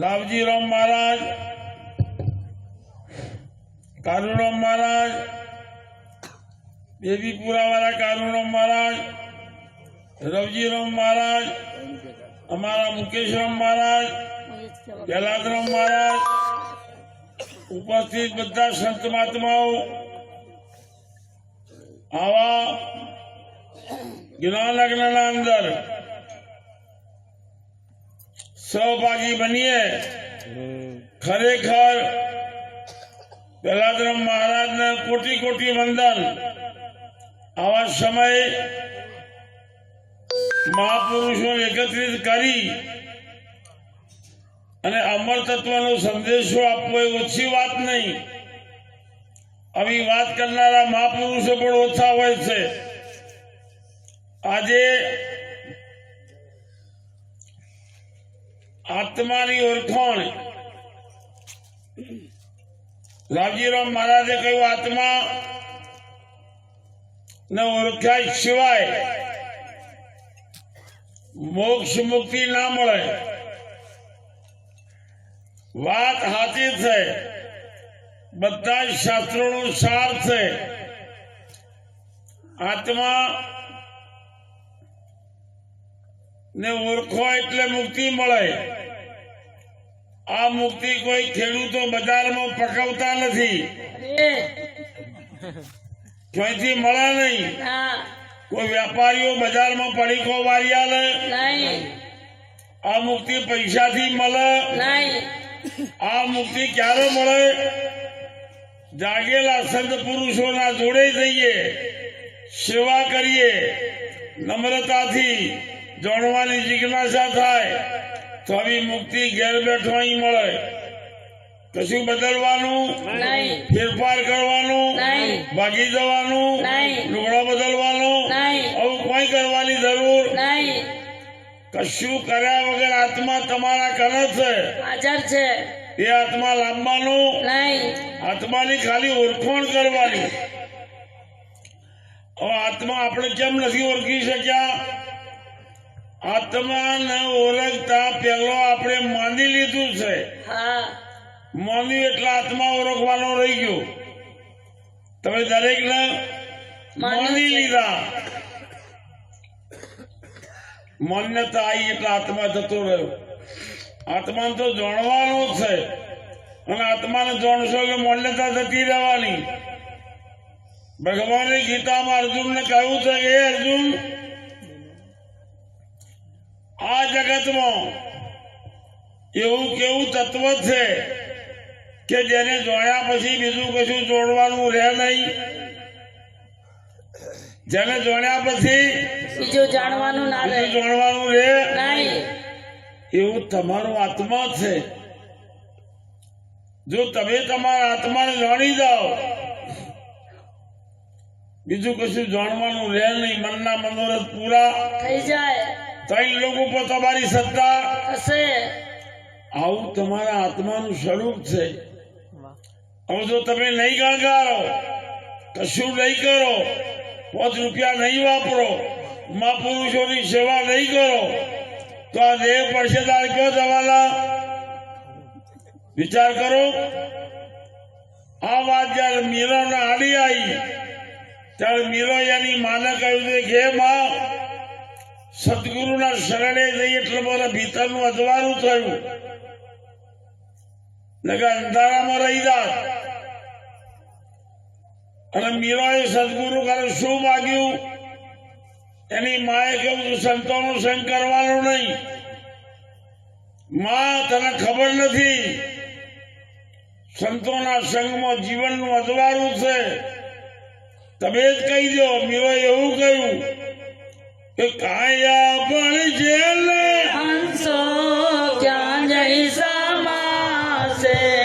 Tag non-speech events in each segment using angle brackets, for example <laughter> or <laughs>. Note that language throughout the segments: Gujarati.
લાભજી રામ મહારાજ કારુરામ મહારાજ દેવીપુરા વાળા કારુરામ મહારાજ રવજીરામ મહારાજ, અમારા મુકેશરામ મહારાજ જલાદરામ મહારાજ, ઉપસ્થિત બધા સંત મહાત્માઓ, આવા જ્ઞાન લગ્નના અંદર સહભાગી બનીએ. ખરેખર પહેલાદ્રમ મહારાજને કોટી કોટી વંદન. આવા સમયે મહાપુરુષો એકત્રિત કરી અને અમર તત્વનો સંદેશો આપવો એ ઓછી વાત નહીં. આવી વાત કરનારા મહાપુરુષો પણ ઓછા હોય છે. આજે આત્માની ઓળખાણ. લાલજીરામ મહારાજે કહ્યું, આત્મા ને ઓળખ્યા સિવાય મોક્ષ મુક્તિ ના મળે. વાત સાચી છે. બધા શાસ્ત્રો શાસ્ત્રોનો સાર છે. આત્મા ને ઓળખો એટલે મુક્તિ મળે. આ મુક્તિ કોઈ ખેડૂતો બજારમાં પકવતા નથી. ક્યાંયથી મળે નહીં? કોઈ વેપારીઓ બજારમાં પડીકો વાળ્યા લે આ મુક્તિ પૈસાથી મળે? આ મુક્તિ ક્યારે મળે? જાગેલા સંત પુરુષોના જોડે જઈએ સેવા કરીએ નમ્રતાથી જાણવાની જિજ્ઞાસા થાય તો આવી મુક્તિ ઘેર બેઠો અહીં મળે. કશું બદલવાનું? ફેરફાર કરવાનું? ભાગી જવાનું? લુગડા બદલવાનું? આવું કોઈ કરવાની જરૂર? કશું કર્યા વગર આત્મા તમારા કરે છે? હાજર છે. એ આત્મા લાંબવાનું આત્માની ખાલી ઓળખાણ કરવાની. આત્મા આપણે કેમ નથી ઓળખી શક્યા? આત્માને ઓળખતા પહેલો આપણે માની લીધું છે. માની એટલે આત્મા ઓળખવાનો રહી ગયો. તમે દરેકને માની લીધા. માન્યતા આવી એટલે આત્મા જતો રહ્યો. આત્માને તો જાણવાનો જ છે. અને આત્માને જાણશો એટલે માન્યતા જતી રહેવાની. ભગવાને ગીતામાં અર્જુનને કહ્યું છે એ અર્જુન આ જગતમાં એવું કેવું તત્વ છે કે જેને જોયા પછી બીજું કશું જોડવાનું રહે નહીં? જેને જોડ્યા પછી બીજું જાણવાનું ના રહે. જોડવાનું રહે? નહીં. એવું તમારો આત્મા છે. જો તમે તમારા આત્માને જાણી જાઓ બીજું કશું જાણવાનું રહે નહીં. મનના મનોરથ પૂરા. થઈ જાય. ત્રણ લોકો પર તમારી સત્તા. હશે. આવું તમારા આત્માનું સ્વરૂપ છે. હવે જો તમે નહીં ગણગારો કશું નહીં કરો પાંચ રૂપિયા નહીં વાપરો મહાપુરુષોની સેવા નહીં કરો તો આ દેહ પડશે તારે કયો જવાના વિચાર કરો. આ વાત જયારે મીરાને આડી આવી ત્યારે મીરો એની માને કહ્યું છે કે માં સદગુરુના શરણે જઈ એટલે મારા ભીતરનું અજવાળું થયું. અંધારામાં રહી જાત. અને મીરાએ સદગુરુ કરે શું માગ્યું? એની માએ કહ્યું સંતોનું સંગ કરવાનું નહીં. માં, તને ખબર નથી. સંતોના સંગમાં જીવનનું અજવાળું છે. તમે જ કહી દો મીરો એવું કહ્યું. કે કાયા પણ જેલે. હંસો ક્યાં જઈ સમાશે?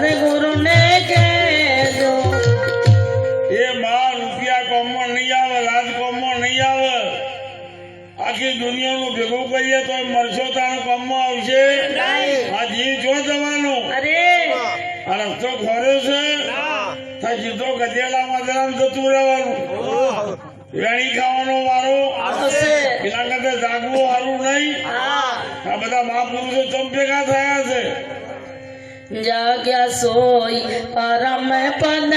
સદગુરુને જાગ્યા સોઈ પરમ પદ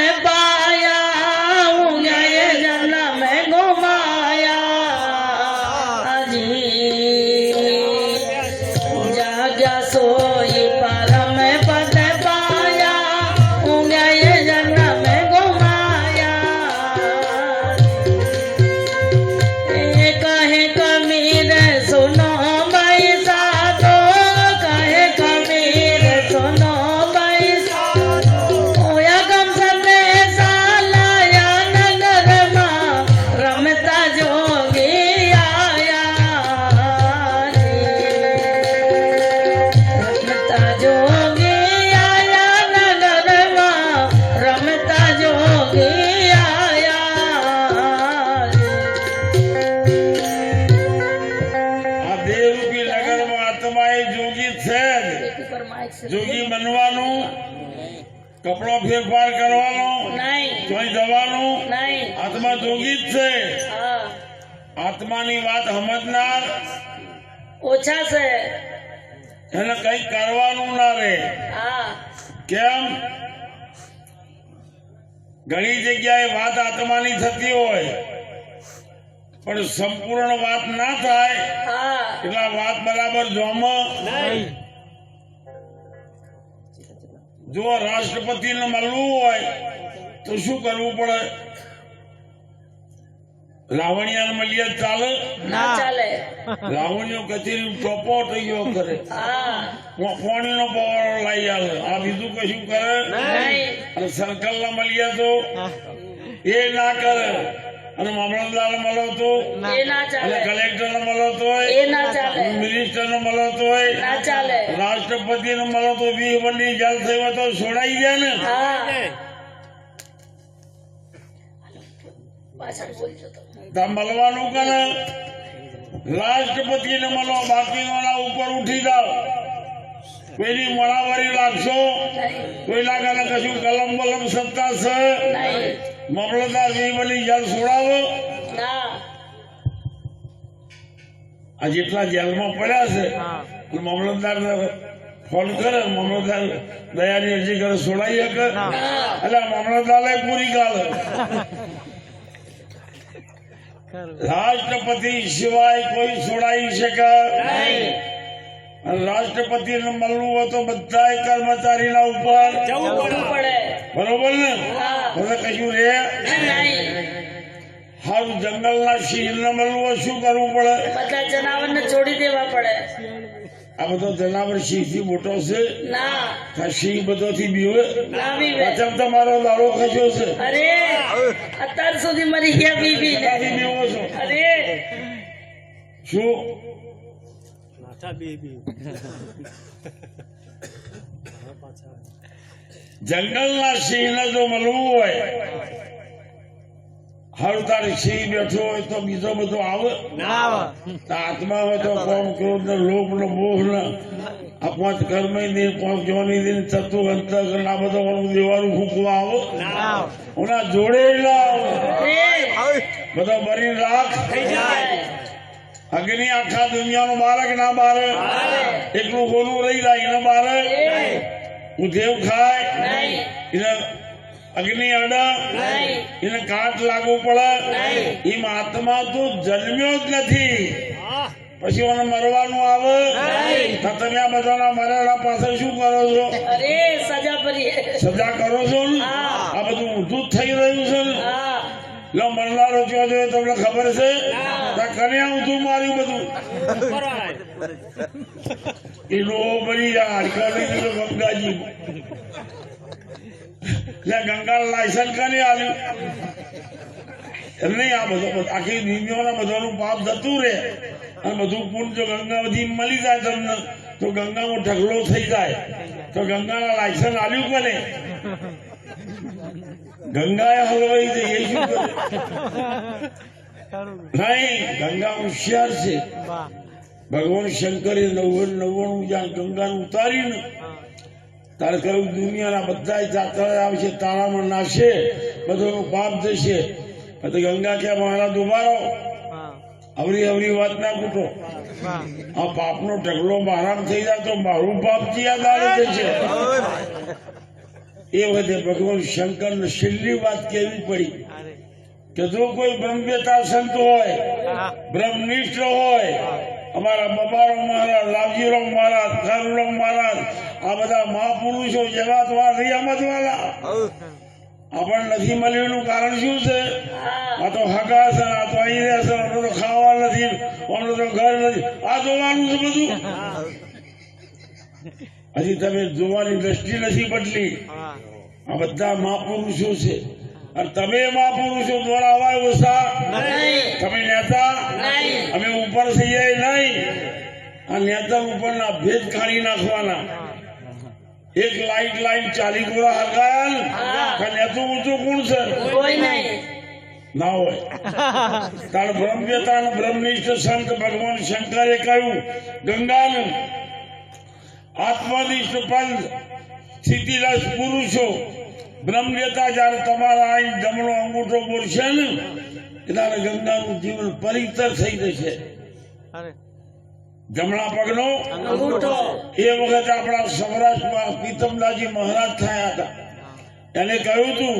આત્માની વાત સમજનાર? ઓછા છે. એને કઈ કરવાનું ના રે કેમ? ઘણી જગ્યાએ વાત આત્માની થતી હોય પણ સંપૂર્ણ વાત ના થાય એટલે વાત બરાબર જોમાં જો રાષ્ટ્રપતિને મળવું હોય તો શું કરવું પડે? લાવણિયાને મળીએ ચાલે? ના ચાલે. લાવણીઓ કચેરી ટોપો થઈ ગયો કરે. હા. પાણીનો પવાડો લાવી આવે આ બીજું કશું કરે? અને સર્કલ ના મળીએ તો એ ના કરે. અને મામલતદાર મળો તો? ના. અને ચાલે. કલેક્ટર ને મળો તો એ ના ચાલે. મિનિસ્ટર નો મળો તો રાષ્ટ્રપતિ નો મળો તો બી વંડી જલ સેવા તો છોડાઈ જાય ને? મળવાનું કરે. રાષ્ટ્રપતિ ને મળો બાકી વાળા ઉપર ઉઠી જાઓ. કોઈની મળાવરી લાગશો? નહીં કોઈ કશું કલમ બલમ સત્તા છે? નહીં. મામલતદાર વીસ વંડી છોડાવો આ જેટલા જેલમાં પડ્યા છે મામલતદાર ફોન કરે મામલતદાર દયાની અરજી કરે છોડાઈ શકે? એટલે મામલતદાર પૂરી ગાલે <laughs> રાષ્ટ્રપતિ સિવાય કોઈ છોડાઈ શકે? નહીં. અને રાષ્ટ્રપતિને મળવું હોય તો બધા કર્મચારીના ઉપર? બરોબર ને? હવે કશું રે? હારું જંગલના સિંહને મળવું હોય શું કરવું પડે? બધા જનાવરને છોડી દેવા પડે. આ બધો જનાવર સિંહથી મોટો છે. ના. સિંહ બધો થી ના બીવે પાછળ તમારો લાડો ખસ્યો છે. અરે અત્યાર સુધી મરી ગયા બીબી બીવો છો. અરે. શું? જંગલના સિંહને જો મળવું હોય હારું તારે સિંહ બેઠો હોય તો બીજો બધો આવે? તો આત્મા હોય તો કોમ ક્રોધ ને લોભ નો મોહ ને આ પાંચ કર્મ દિન પાંચ જોની દિન તત્વ અંતર આ બધો દેવાનું ફૂંકવા આવો? ઓના જોડે લાવ. બધો બરી રાખ. અગ્નિ આખા દુનિયાનો બાળક ના મારે. એકલું બોલવું રહી જાય એને મારે હું દેવ ખાય. એને અગ્નિ અડા એને કાટ લાગવું પડે? એમ આત્મા તો જન્મ્યો જ નથી. પછી મને મરવાનું આવે? તો તમે આ બધાના મરેલા પાસે શું કરો છો? સજા કરો છો ને? આ બધું ઊંધું જ થઈ રહ્યું છે ને? લો મરનારો જો જોઈએ તમને ખબર છે? કન્યા ઊંધું માર્યું બધું. એ લો બની જાય હાડકા લઈ ગંગાજી. લે ગંગા લાયસન્સ કને આવ્યું એમ નહીં આ બધો આખી દુનિયાના બધાનું પાપ જતું રહે. અને બધું પૂર્ણ જો ગંગાવતી મળી જાય તમને તો ગંગામાં ઢગલો થઈ જાય. તો ગંગાના લાયસન્સ આલ્યું કોને? ગંગાએ હલવાઈ જઈએ શું નહીં ગંગા હોશિયાર છે. ભગવાન શંકરે નવ્વાણું નવ્વાણું જ્યાં ગંગાનું ઉતાર્યું ને તારે કહ્યું દુનિયાના બધા જાત્રા આવશે તારામાં નાશે બધું પાપ જશે. પછી ગંગા કે મારા દુબારો? અવરી અવરી વાત ના કૂટો આ પાપનો ઢગલો મારામ થઈ જાય તો મારું પાપ ક્યાં આવે જશે એ વખતે ભગવાન શંકરને છેલ્લી વાત કેવી પડી? કે જો કોઈ બ્રહ્મવેતા સંત હોય બ્રહ્મનિષ્ઠ હોય અમારા બબારો મહારાજ લાવજીરાવ મહારાજ ખારુરાવ મહારાજ આ બધા મહાપુરુષો જગત દ્વારા રિયામત વાળા આપણને નથી મળેલું કારણ શું છે? આ તો છે આ તો અહીં રહેશે અમને તો ખાવા નથી અમને તો ઘર નથી. આ જોવાનું છે બધું. હજી તમે જોવાની દ્રષ્ટિ નથી બદલી આ બધા મહાપુરુષો છે. અને તમે મહાપુરુષો દ્વારા અવાય ઓછા? નહીં. તમે નેતા? અમે ઉપર થઈ જાય નહીં. આ નેતા ઉપરના ભેદ કાઢી નાખવાના. એક લાઈટ લાઈન ચાલી ગોળા હગાલ કે નેતું ઊંચું કોણ કોઈ નહીં. ના હોય. તાણ બ્રહ્મ તાણ બ્રહ્મનિષ્ઠ સંત ભગવાન શંકરે કહ્યું ગંગાનું આત્મનિષ્ઠ પંથ સ્થિતિરસ પુરુષો બ્રહ્મવેતા જયારે તમારા અહીં જમણો અંગૂઠો બોલશે ને ત્યારે ગંગાનું જીવન પરિતર થઈ જશે. જમણા પગનો એ વખત આપણા સૌરાષ્ટ્રમાં પીતમદાજી મહારાજ થયા હતા. એને કહ્યું તું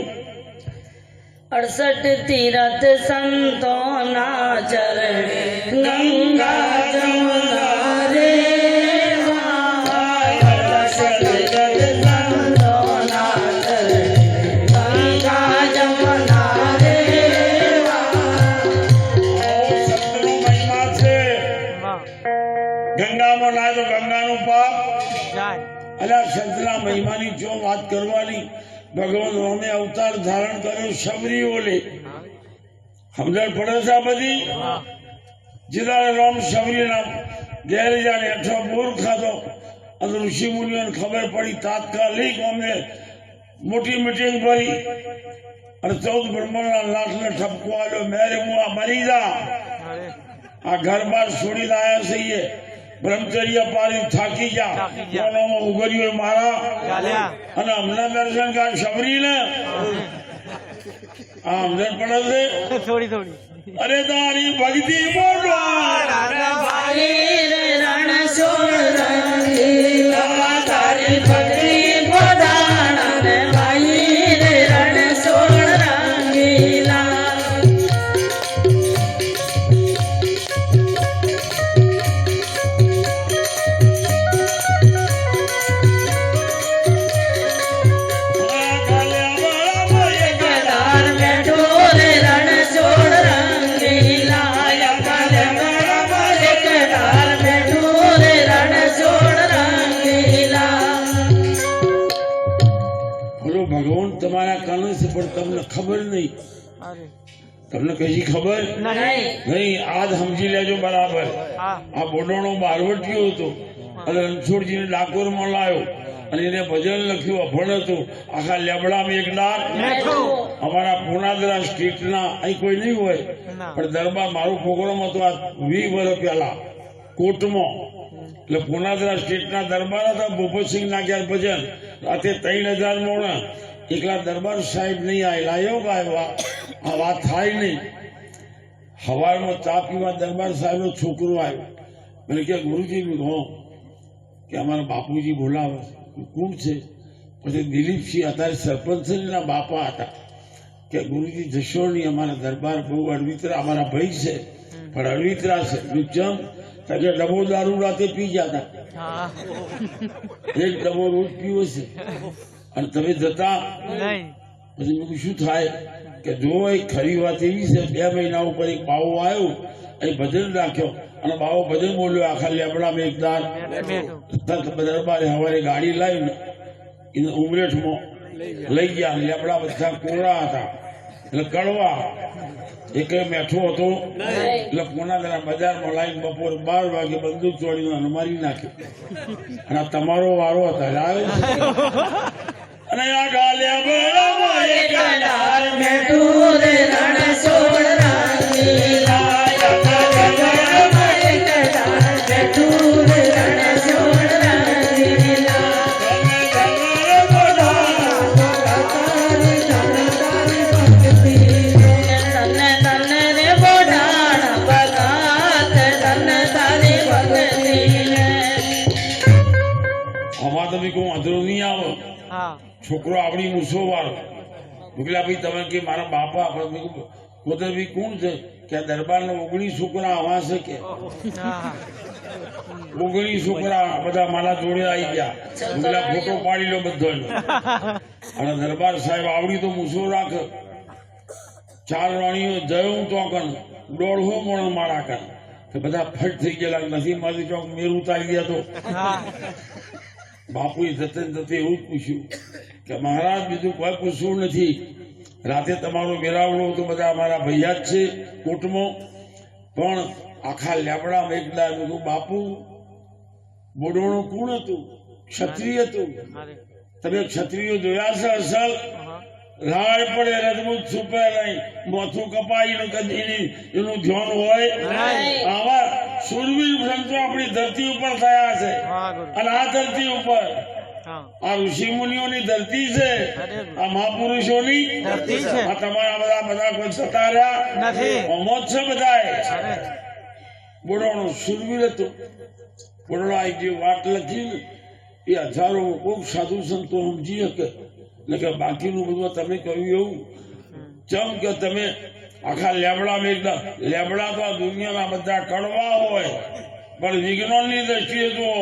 અડસઠ તીરથ સંતો ના ચરણે ગંગા જમના ભગવાન રામે અવતાર ધારણ કર્યો શબરી ઓલે સમજણ પડે છે આ બધી? જીદારે રામ શબરીના ઘેર જાણે અઠવા બોર ખાધો. અને ઋષિ મુનિઓને ખબર પડી તાત્કાલિક અમને મોટી મિટિંગ ભરી. અને ચૌદ બ્રહ્મણના લાખને ઠપકો આવ્યો મેરે મુઆ મરી જા. આ ઘર બાર છોડીને આવ્યા છીએ. બ્રહ્મચર્ય પાડી થાકી જા ઉગર્યું મારા. અને અમને દર્શન કર શબરીને. આ અમને પડે છે થોડી થોડી. અરે તારી ભક્તિ બોલો. ભાઈ રે રણ સોળ રંગીલા તારી ભક્તિ તમારા કાને છે પણ તમને ખબર નહીં. તમને કઈ ખબર? નહીં. આજ સમજી લેજો બરાબર. આ બોડોનો બારવટીયો હતો. અને રણછોડજીને ડાકોરમાં લાવ્યો અને એને ભજન લખ્યું અભણ હતું. આખા લેબડામાં એક ડાક. અમારા પુનાદરા સ્ટ્રીટના અહીં કોઈ નહીં હોય. પણ દરબાર મારું પ્રોગ્રામ હતો આ વી વર્ષ પહેલા. કોર્ટમાં એટલે પુનાદરા સ્ટેટના દરબાર હતા ભૂપતસિંહ નાગ્યાર ભજન. રાતે ત્રણ હજાર મોણા. એકલા દરબાર સાહેબ નહીં આવેલા એવું આવ્યા આ વાત થાય નહીં. હવામાં ચા પીવા દરબાર સાહેબનો છોકરો આવ્યો. મને કે ગુરુજી કહું કે અમારા બાપુજી બોલાવે કોણ છે? પછી દિલીપસિંહ અત્યારે સરપંચ એના બાપા હતા. કે ગુરુજી જશો નહીં અમારા દરબાર બહુ અડવિતરા અમારા ભાઈ છે. પણ અડવિતરા છે. જમ. કે ડબો દારૂ રાતે પી જતા. એક ડબો રોજ પીવો છે. અને તમે જતા? પછી મેં શું થાય? કે જો એ ખરી વાત એવી છે બે મહિના ઉપર એક બાવો આવ્યો અહીં ભજન રાખ્યો અને બાવો ભજન બોલ્યો આખા લેબડામાં એક એકદાર દરબારે સવારે ગાડી લાવીને એને ઉમરેઠમાં લઈ ગયા લેબડા બધા કોરા હતા એટલે કડવા. એકે મેઠો હતો એટલે પુનાદરા બજારમાં લાઈન બપોર બાર વાગે બંદૂક ચોડીને મારી નાખ્યો અને તમારો વારો હતો આવે. અને આ ગાલ્યા બરાબર એક કડાર મેં ઢૂંઢ રણ સોડરાની લાયા છોકરો આપણી મૂસો વાળો. મોકલ્યા ભાઈ તમે કે મારા બાપા આપણે પોતે ભાઈ કોણ છે? કે આ દરબારના ઓગણીસ છોકરા આવા છે કે. ઓગણીસ છોકરા બધા મારા જોડે આવી ગયા. મોકલ્યા ફોટો પાડી લો બધો અને દરબાર સાહેબ આવડી તો મૂસો રાખ. ચાર રાણીઓ જયું તો કન દોઢો મોણ મારા કન બધા ફટ થઈ ગયેલા નથી મારી ચોક મેર તાઈ ગયા તો. બાપુએ જતે જતે એવું જ પૂછ્યું. કે મહારાજ બીજું કોઈ પૂછવું નથી. રાતે તમારું મેળાવડું તો બધા અમારા ભૈયા જ છે કોર્ટમાં પણ આખા લેબડા એકલા બધું બાપુ. બોડોણું કોણ હતું? ક્ષત્રિય હતું. તમે ક્ષત્રિયો જોયા છે અસલ? રાડ પડે રજમૂત છૂપે નહીં. મોથું કપાઈ નું કદી એની- એનું ધ્યાન હોય. આવા સુરવીર સંતો આપણી ધરતી ઉપર થયા છે. અને આ ધરતી ઉપર આ ઋષિ મુનિઓની ધરતી છે. આ મહાપુરુષોની ધરતી છે. આ તમારા બધા બધા કોઈ સતા રહ્યા નથી. અમો છે બધા બોડોનો સુરવીર હતો. બોડોના જે વાત લખી એ હજારો કોક સાધુ સંતો સમજી શકે. કે બાકીનું બધું તમે કહ્યું એવું. ચમ કે તમે આખા લેબડામાં એકદમ લેબડા તો આ દુનિયાના બધા કડવા હોય. પણ વિજ્ઞાનની દ્રષ્ટિએ જુઓ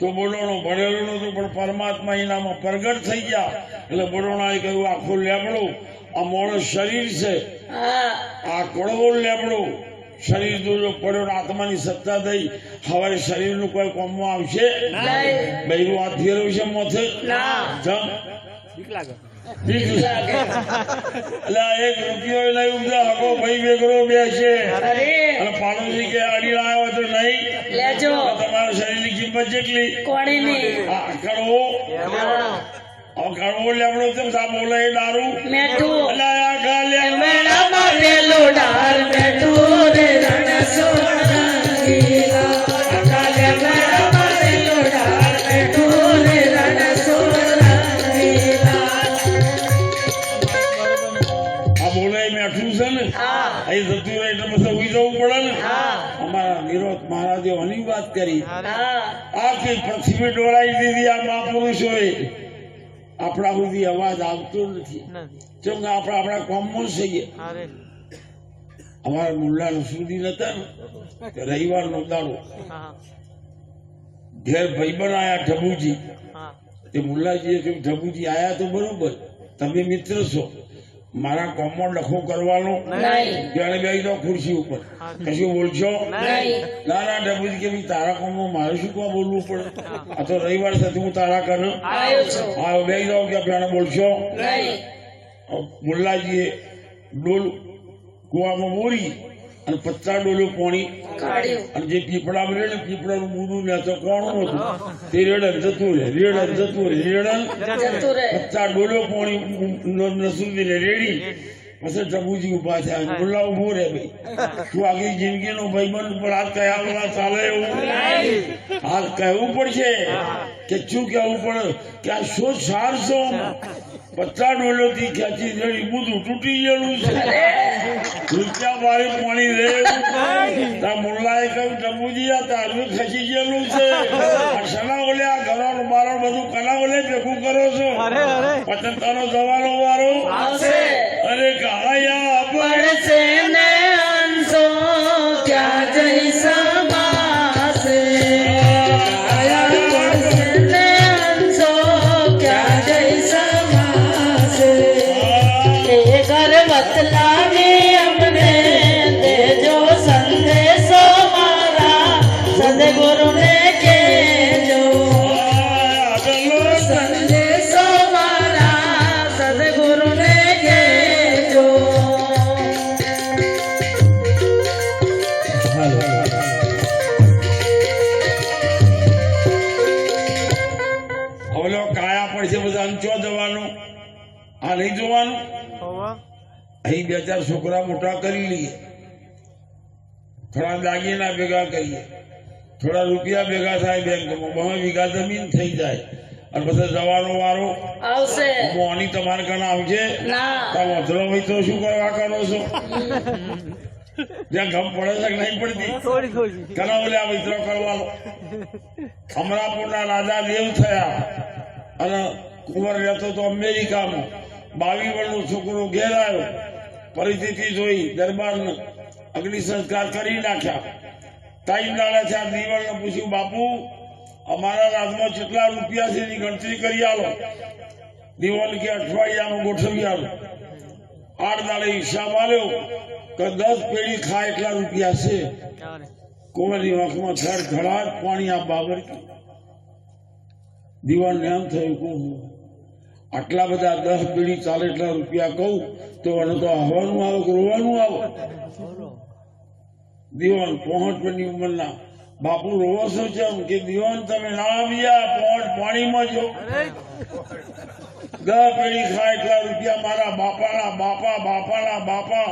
તો બોલોણો ભણેલો તો પણ પરમાત્મા એનામાં પ્રગટ થઈ ગયા. એટલે બોલોણાએ કહ્યું આખું લેબડું આ માણસ શરીર છે. આ કડવો લેબડું. શરીર જો પડ્યો આત્માની સત્તા થઈ હવે શરીરનું કોઈ કોમમાં આવશે? નહીં. બૈરું હાથ ફેરવ્યું છે મોથે? જમ. એટલે આ એક રૂપિયો નહીં ઉમદા હકો ભાઈ બેગરો બે છે અરે. અને પાડોશી કે અડી આવ્યો તો નહીં. લેજો તમારા શરીરની કિંમત જેટલી? કોણી ની આ કડવો કડવો લેબડો તેમ સા બોલે દારૂ? મેઠું. એટલે આ ગા ડાળ મેઠું રે રણ સોડરાની એ મેઠું છે ને? અહીં જતું રહે એટલે પછી ઉઈ જવું પડે ને? અમારા વિરોધ મહારાજે આની વાત કરી. આખી પૃથ્વી ડોળાઈ દીધી આ મહાપુરુષોએ. આપણા સુધી અવાજ આવતો નથી. કેમ કે આપણે આપણા કોમમાં છીએ અમારા મુલ્લા નસરુદ્દીન હતા ને? રવિવાર નો દાડો. હા. ઘેર ભાઈબંધ આયા ઢબુજી. હા. તે મુલ્લાજીએ કહ્યું ઢબુજી આયા તો બરોબર. તમે મિત્ર છો. મારા કોમમાં લખો કરવાનો? જાણે બે જાઓ ખુરશી ઉપર. કશું બોલશો? ના ના ડબુજી કે તારા કોમમાં મારે શું કોણ બોલવું પડે? આ તો રવિવાર સાથે હું તારા કર. હા બે જાઓ કે આપણે બોલશો? મુલ્લાજીએ ડોલ કુવામાં બોરી. અને પચાસ ડોલો પાણી અને જે પીપળા ને પીપળાનું મૂળું ને તો કોણ હતું. તે રેડન જતું રહે રેડન જતું રહે રેડન પચાસ ડોલો પાણી નસુદીને રેડી. પછી જબુજી ઊભા થયા મુલ્લા ઊભો રે ભાઈ. તું આખી જિંદગીનો ભાઈબંધ ઉપર હાથ કયા વગર ચાલે એવું? હાથ કહેવું પડશે કે શું કહેવું પડે? કે આ શું સાર છો? પચાસ ડોલોથી ખેંચી જડી બધું તૂટી ગયેલું છે. રૂપિયા મારે પાણી રે તા મુલ્લાએ કહ્યું ટબુજી આ તારું ખસી ગયેલું છે. શના ઓલે આ ઘરો બારણ બધું કલા ઓલે ભેગું કરો છો? અરે અરે. જવાનો વારો? આવશે. અરે કાયા છોકરા મોટા કરી લઈએ. થોડા દાગીના ભેગા કરીએ. થોડા રૂપિયા ભેગા થાય બેંકમાં. બહુ વીઘા જમીન થઈ જાય. અને પછી જવાનો વારો. આવશે. મોની તમારે કણ આવશે તમે અધરો હોય તો શું કરવા કરો છો? જ્યાં ગમ પડે છે નહીં પડતી? થોડી આ કરવાનો. અમરાપુરના રાજા દેવ થયા. અને કુંવર રહેતો તો અમેરિકામાં. બાવી વર્ષનો છોકરો ઘેર આવ્યો. પરિસ્થિતિ જોઈ દરબારને અગ્નિ સંસ્કાર કરી નાખ્યા. ટાઈમ દાડા છે આ દિવાળને પૂછ્યું બાપુ અમારા રાજમાં કેટલા રૂપિયા છે એની ગણતરી કરી આલો. દિવાળ કે અઠવાડિયામાં ગોઠવી આલો. આઠ દાડે હિસાબ આલ્યો કે દસ પેઢી ખાય એટલા રૂપિયા છે. અરે કુંવરની આંખમાં થર ધડાટ પાણી આ બાબર દીવાનને એમ થયું કે ઓહો, આટલા બધા દસ પેઢી ચાલે એટલા રૂપિયા કહું, તો એને તો હવાનું આવે કે રોવાનું આવે. દીવાન પહોંચ પરની ઉંમરના. બાપુ રોવો શું છે કે દીવાન, તમે ના આવ્યા પહોંચ પાણીમાં જો. દસ પેઢી ખાય એટલા રૂપિયા મારા બાપાના બાપા બાપાના બાપા.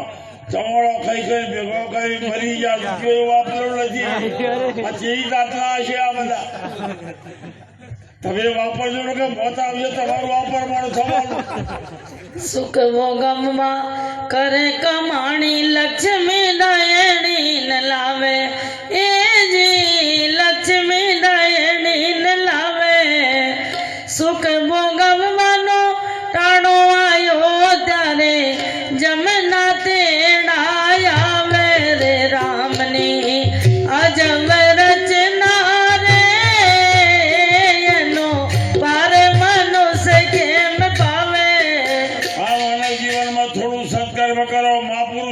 ચમડો ખાઈ ખાઈ, ભેગો કરી મરી ગયા. રૂપિયો વાપરો નથી. આ ચેવી દાંતલા હશે આ બધા. તમે વાપરજો ને કે મોત આવજો તમારું વાપરવાનું થવાનું સુખ ભોગમમાં કરે કમાણી, લક્ષ્મી દયણી ને લાવે. એ જી લક્ષ્મી દયણી ને લાવે. સુખ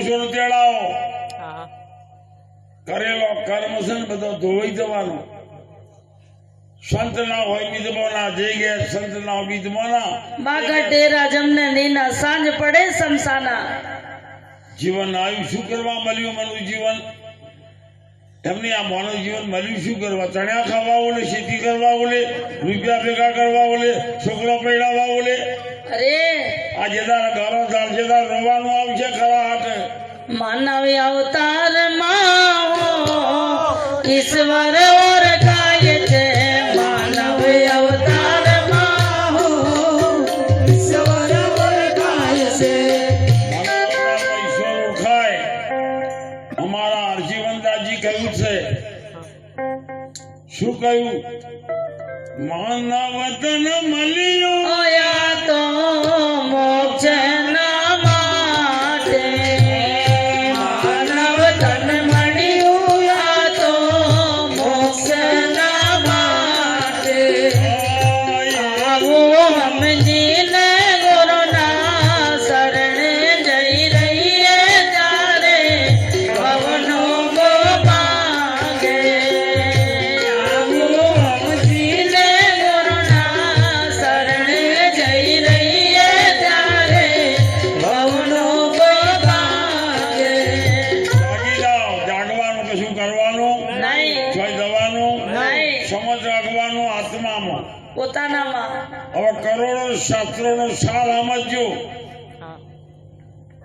તેડાવો હા. કરેલો કર્મ છે ને બધો ધોઈ જવાનો. સંત ના હોય વિદ્વાના જઈ ગયા સંત ના હોય વિદ્વાના બાગા ડેરા જમને નીના સાંજ પડે સમસાના જીવન આવ્યું શું કરવા મળ્યું મારું જીવન? એમને આ માનવ જીવન મળ્યું શું કરવા? ચણ્યા ખાવા ઓલે ખેતી કરવા ઓલે રૂપિયા ભેગા કરવા ઓલે છોકરો પૈડાવા ઓલે? અરે આ જેદાર ઘરો તાર તાર રોવાનું આવશે ખરા હાથે માનવ અવતારમાં ઈશ્વર ઓળખાય છે. માનવ અવતારમાં ઈશ્વર ઓળખાય છે. અવતારમાં ઈશ્વર ઓળખાય. અમારા હરજીવનદાસજી કહ્યું છે. શું કહ્યું? માનવતન મળ્યું તો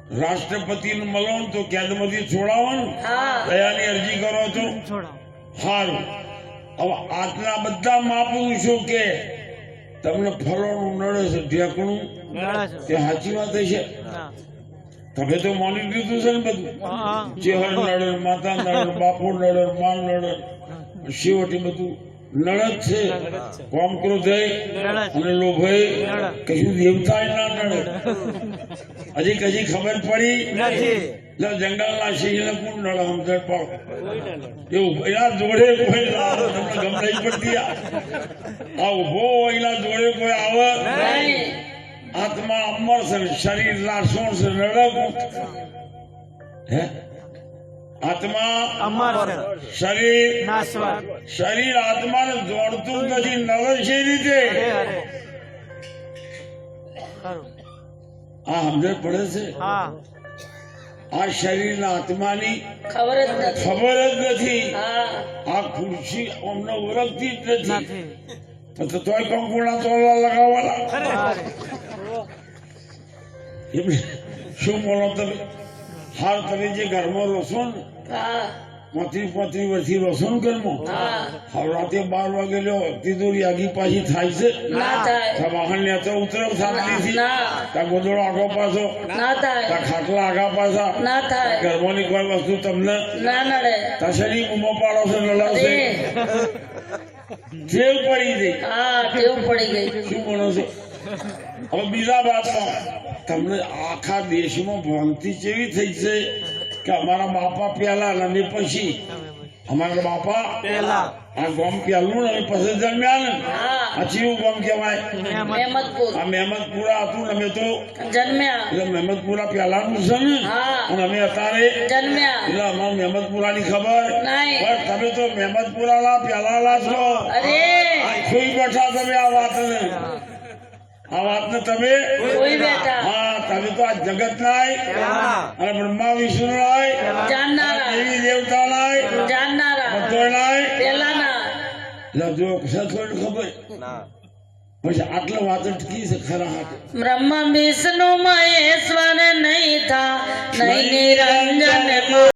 રાષ્ટ્રપતિનું મળો ને તો કેદમાંથી છોડાવો ને હા. દયાની અરજી કરો તો? સારું હવે આજના બધા મહાપુરુષો કે? તમને ફલોનું નડે છે ઢેકણું? તે સાચી વાત છે? તમે તો માની લીધું છે ને બધું? ચેહર નડે માતા નડે બાપુ નડે મા નડે શિવટી બધું નડદ છે. કોમ ક્રોધે નડે છે. અને લોભે કશું દેવતા ના નડે. હજી કજી ખબર પડી? નથી. ના જંગલના સિંહને કોણ સમજણ પાડો એવું એના જોડે કોઈ તમને ગમ પડતી આ. ઊભો હોય એના જોડે કોઈ આવે? આત્મા અમર છે શરીર નાશવણ છે હે? આત્મા અમર શરીર નાશવા શરીર આત્માને જોડતું નથી નડે છે એ રીતે. ખરું. આ સમજણ પડે છે? આ શરીરના આત્માની ખબર જ નથી. ખબર જ નથી. આ ખુરશી અમને ઓળખતી જ નથી. તો તોય કંકુના તોલા લગાવવાના. શું બોલો તમે? હાલ તમે જે ઘરમાં રહો છો ને હા પાંત્રી પાંત્રી વર્ષથી છો હા. રાતે બાર વાગે લ્યો દોરી આગી પાછી થાય છે. ના થાય. વાહન ને તો ઉતરવ સાંભળી ના. તા ગોદડો આગો પાછો. ના થાય. તા ખાટલા આગા પાછા. ના થાય. ઘરમાંની કોઈ વસ્તુ તમને ના નડે. તા શરી ઉમો પાડો છે લડાવશે જેલ પડી ગઈ. હા ટેવ પડી ગઈ. શું બોલો છો? હવે બીજા વાતમાં તમને આખા દેશમાં ભ્રાંતિ કેવી થઈ છે? કે અમારા બાપા પહેલા અને પછી. અમારા બાપા પહેલા. આ ગામ પહેલું અને પછી જન્મ્યા ને. ચીવું ગામ કહેવાય. આ મહેમદપુરા હતું ને અમે તો જન્મ્યા. એટલે મહેમદપુરા પહેલાનું છે ને. અને અમે અત્યારે જન્મ્યા. એટલે અમારા મહેમદપુરા ની ખબર પણ તમે તો મહેમદપુરાના પહેલાના છો. અરે. ખોઈ બેઠા તમે આ વાતને. આ વાતને તમે હા તમે તો આ જગત નાય અને બ્રહ્મા વિષ્ણુ નાય દેવી દેવતા નાય જો સથોડ ખબર? પછી આટલા વાત અટકી છે ખરા હાથે? બ્રહ્મા વિષ્ણુ મહેશ્વર નહીં થા નહીં નિરંજન